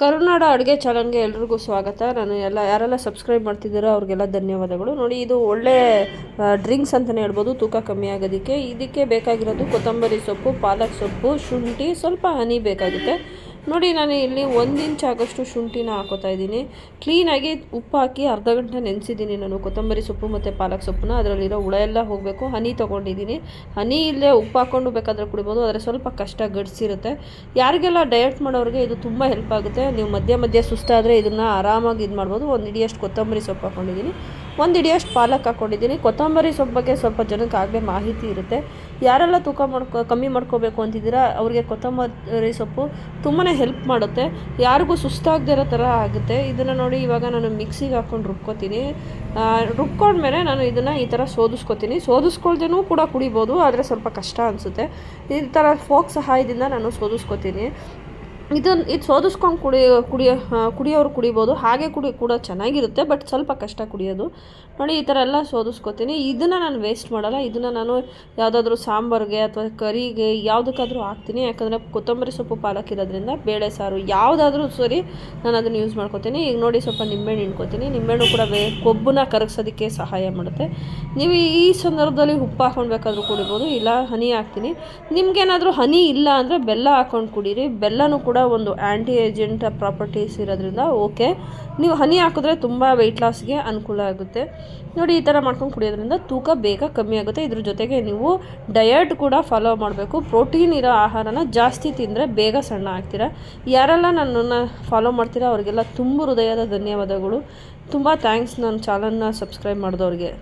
ಕರುನಾಡ ಅಡುಗೆ ಚಾನಲ್ಗೆ ಎಲ್ರಿಗೂ ಸ್ವಾಗತ. ನಾನು ಎಲ್ಲ ಯಾರೆಲ್ಲ ಸಬ್ಸ್ಕ್ರೈಬ್ ಮಾಡ್ತಿದ್ದೀರೋ ಅವ್ರಿಗೆಲ್ಲ ಧನ್ಯವಾದಗಳು. ನೋಡಿ, ಇದು ಒಳ್ಳೆ ಡ್ರಿಂಕ್ಸ್ ಅಂತಲೇ ಹೇಳ್ಬೋದು. ತೂಕ ಕಮ್ಮಿ ಆಗೋದಕ್ಕೆ. ಇದಕ್ಕೆ ಬೇಕಾಗಿರೋದು ಕೊತ್ತಂಬರಿ ಸೊಪ್ಪು, ಪಾಲಕ್ ಸೊಪ್ಪು, ಶುಂಠಿ, ಸ್ವಲ್ಪ ಹನಿ ಬೇಕಾಗುತ್ತೆ. ನೋಡಿ ನಾನು ಇಲ್ಲಿ ಒಂದು ಇಂಚ್ ಆಗೋಷ್ಟು ಶುಂಠಿನ ಹಾಕೋತಾ ಇದ್ದೀನಿ. ಕ್ಲೀನಾಗಿ ಉಪ್ಪು ಹಾಕಿ ಅರ್ಧ ಗಂಟೆ ನೆನೆಸಿದ್ದೀನಿ ನಾನು. ಕೊತ್ತಂಬರಿ ಸೊಪ್ಪು ಮತ್ತು ಪಾಲಕ್ ಸೊಪ್ಪನ್ನ ಅದರಲ್ಲಿರೋ ಹುಳ ಎಲ್ಲ ಹೋಗಬೇಕು. ಹನಿ ತೊಗೊಂಡಿದ್ದೀನಿ. ಹನಿ ಇಲ್ಲೇ ಉಪ್ಪು ಹಾಕ್ಕೊಂಡು ಬೇಕಾದರೆ ಕುಡಿಬೋದು. ಆದರೆ ಸ್ವಲ್ಪ ಕಷ್ಟ ಗಡಿಸಿರುತ್ತೆ. ಯಾರಿಗೆಲ್ಲ ಡಯಟ್ ಮಾಡೋರಿಗೆ ಇದು ತುಂಬ ಹೆಲ್ಪ್ ಆಗುತ್ತೆ. ನೀವು ಮಧ್ಯ ಮಧ್ಯ ಸುಸ್ತಾದರೆ ಇದನ್ನು ಆರಾಮಾಗಿ ಇದು ಮಾಡ್ಬೋದು ಒಂದು ಇಡಿಯಷ್ಟು ಕೊತ್ತಂಬರಿ ಸೊಪ್ಪು ಹಾಕ್ಕೊಂಡಿದ್ದೀನಿ ಒಂದು ಹಿಡಿಯಷ್ಟು ಪಾಲಕ್ ಹಾಕ್ಕೊಂಡಿದ್ದೀನಿ ಕೊತ್ತಂಬರಿ ಸೊಪ್ಪು ಬಗ್ಗೆ ಸ್ವಲ್ಪ ಜನಕ್ಕೆ ಆಗಲೇ ಮಾಹಿತಿ ಇರುತ್ತೆ. ಯಾರೆಲ್ಲ ತೂಕ ಮಾಡ್ಕೊ, ಕಮ್ಮಿ ಮಾಡ್ಕೋಬೇಕು ಅಂತಿದ್ದೀರಾ, ಅವರಿಗೆ ಕೊತ್ತಂಬರಿ ಸೊಪ್ಪು ತುಂಬಾ ಹೆಲ್ಪ್ ಮಾಡುತ್ತೆ. ಯಾರಿಗೂ ಸುಸ್ತಾಗದೇ ಇರೋ ಥರ ಆಗುತ್ತೆ. ಇದನ್ನು ನೋಡಿ ಇವಾಗ ನಾನು ಮಿಕ್ಸಿಗೆ ಹಾಕ್ಕೊಂಡು ರುಬ್ಕೋತೀನಿ. ರುಬ್ಕೊಂಡ್ಮೇಲೆ ನಾನು ಇದನ್ನು ಈ ಥರ ಸೋದಿಸ್ಕೋತೀನಿ. ಸೋದಿಸ್ಕೊಳ್ದೇನೂ ಕೂಡ ಕುಡಿಬೋದು, ಆದರೆ ಸ್ವಲ್ಪ ಕಷ್ಟ ಅನಿಸುತ್ತೆ. ಈ ಥರ ಫೋಕ್ ಸಹಾಯದಿಂದ ನಾನು ಸೋದಿಸ್ಕೊತೀನಿ. ಇದನ್ನು ಇದು ಸೋದಿಸ್ಕೊಂಡು ಕುಡಿ ಕುಡಿಯೋ ಕುಡಿಯೋರು ಕುಡಿಬೋದು. ಹಾಗೆ ಕುಡಿ ಕೂಡ ಚೆನ್ನಾಗಿರುತ್ತೆ, ಬಟ್ ಸ್ವಲ್ಪ ಕಷ್ಟ ಕುಡಿಯೋದು. ನೋಡಿ, ಈ ಥರ ಎಲ್ಲ ಸೋದಿಸ್ಕೊತೀನಿ. ಇದನ್ನು ನಾನು ವೇಸ್ಟ್ ಮಾಡಲ್ಲ. ಇದನ್ನು ನಾನು ಯಾವುದಾದ್ರೂ ಸಾಂಬಾರಿಗೆ ಅಥವಾ ಕರಿಗೆ ಯಾವುದಕ್ಕಾದ್ರೂ ಹಾಕ್ತೀನಿ. ಯಾಕಂದರೆ ಕೊತ್ತಂಬರಿ ಸೊಪ್ಪು ಪಾಲಕ್ ಇರೋದ್ರಿಂದ ಬೇಳೆ ಸಾರು ಯಾವುದಾದ್ರೂ ಸರಿ ನಾನು ಅದನ್ನು ಯೂಸ್ ಮಾಡ್ಕೋತೀನಿ. ಈಗ ನೋಡಿ, ಸ್ವಲ್ಪ ನಿಂಬೆಹಣ್ಣು ಇಟ್ಕೋತೀನಿ ನಿಂಬೆಹಣ್ಣು ಕೂಡ ವೇ ಕೊಬ್ಬನ್ನ ಕರಗಿಸೋದಕ್ಕೆ ಸಹಾಯ ಮಾಡುತ್ತೆ. ನೀವು ಈ ಸಂದರ್ಭದಲ್ಲಿ ಉಪ್ಪು ಹಾಕೊಂಡು ಬೇಕಾದರೂ ಕುಡಿಬೋದು. ಇಲ್ಲ, ಹನಿ ಹಾಕ್ತೀನಿ. ನಿಮ್ಗೇನಾದರೂ ಹನಿ ಇಲ್ಲ ಅಂದರೆ ಬೆಲ್ಲ ಹಾಕ್ಕೊಂಡು ಕುಡೀರಿ. ಬೆಲ್ಲನೂ ಕೂಡ ಒಂದು ಆ್ಯಂಟಿ ಏಜೆಂಟ್ ಪ್ರಾಪರ್ಟೀಸ್ ಇರೋದ್ರಿಂದ ಓಕೆ ನೀವು ಹನಿ ಹಾಕಿದ್ರೆ ತುಂಬ ವೆಯ್ಟ್ ಲಾಸ್ಗೆ ಅನುಕೂಲ ಆಗುತ್ತೆ. ನೋಡಿ, ಈ ಥರ ಮಾಡ್ಕೊಂಡು ಕುಡಿಯೋದ್ರಿಂದ ತೂಕ ಬೇಗ ಕಮ್ಮಿ ಆಗುತ್ತೆ. ಇದ್ರ ಜೊತೆಗೆ ನೀವು ಡಯಟ್ ಕೂಡ ಫಾಲೋ ಮಾಡಬೇಕು. ಪ್ರೋಟೀನ್ ಇರೋ ಆಹಾರನ ಜಾಸ್ತಿ ತಿಂದರೆ ಬೇಗ ಸಣ್ಣ ಆಗ್ತೀರಾ. ಯಾರೆಲ್ಲ ನನ್ನನ್ನು ಫಾಲೋ ಮಾಡ್ತೀರಾ, ಅವರಿಗೆಲ್ಲ ತುಂಬ ಹೃದಯದ ಧನ್ಯವಾದಗಳು. ತುಂಬ ಥ್ಯಾಂಕ್ಸ್ ನನ್ನ ಚಾನಲ್ನ ಸಬ್ಸ್ಕ್ರೈಬ್ ಮಾಡಿದವ್ರಿಗೆ.